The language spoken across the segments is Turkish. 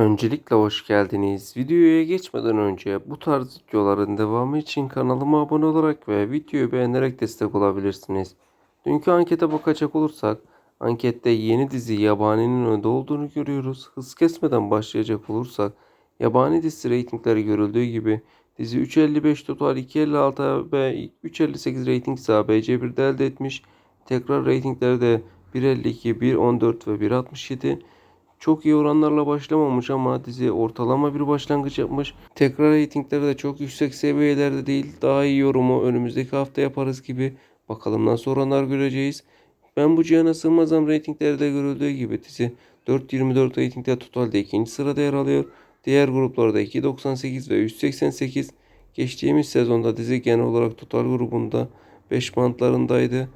Öncelikle hoş geldiniz. Videoya geçmeden önce bu tarz videoların devamı için kanalıma abone olarak ve videoyu beğenerek destek olabilirsiniz. Dünkü ankete bakacak olursak ankette yeni dizi Yabani'nin önde olduğunu görüyoruz. Hız kesmeden başlayacak olursak Yabani dizisi reytingleri görüldüğü gibi dizi 3.55 total 2.56 ve 3.58 reyting ise ABC1'de elde etmiş. Tekrar reytingleri de 1.52, 1.14 ve 1.67. Çok iyi oranlarla başlamamış ama dizi ortalama bir başlangıç yapmış. Tekrar reytingleri de çok yüksek seviyelerde değil. Daha iyi yorumu önümüzdeki hafta yaparız gibi. Bakalım nasıl oranlar göreceğiz. Ben bu cihana sığmazam reytingleri görüldüğü gibi dizi 4.24 reytingde totalde ikinci sırada yer alıyor. Diğer gruplarda 2.98 ve 188. Geçtiğimiz sezonda dizi genel olarak total grubunda 5 bantlarındaydı.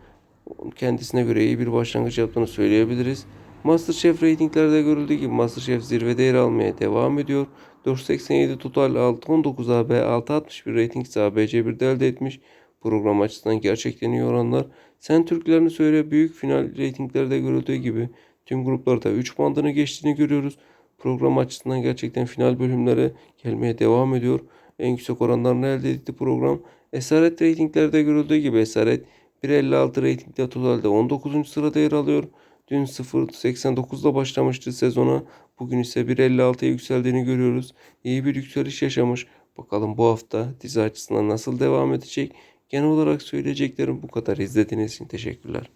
Kendisine göre iyi bir başlangıç yaptığını söyleyebiliriz. Masterchef reytinglerde görüldüğü gibi Masterchef zirvede yer almaya devam ediyor. 487 total 619 AB 661 reyting ise ABC1'de elde etmiş. Program açısından gerçekten iyi oranlar. Sen Türklerini söyle büyük final reytinglerde görüldüğü gibi tüm gruplarda 3 bandını geçtiğini görüyoruz. Program açısından gerçekten final bölümlere gelmeye devam ediyor. En yüksek oranlarını elde etti program. Esaret reytinglerde görüldüğü gibi Esaret 1.56 reytingde totalde 19. sırada yer alıyor. Dün 0.89'da başlamıştı sezona. Bugün ise 1.56'ya yükseldiğini görüyoruz. İyi bir yükseliş yaşamış. Bakalım bu hafta dizi açısından nasıl devam edecek? Genel olarak söyleyeceklerim bu kadar. İzlediğiniz için teşekkürler.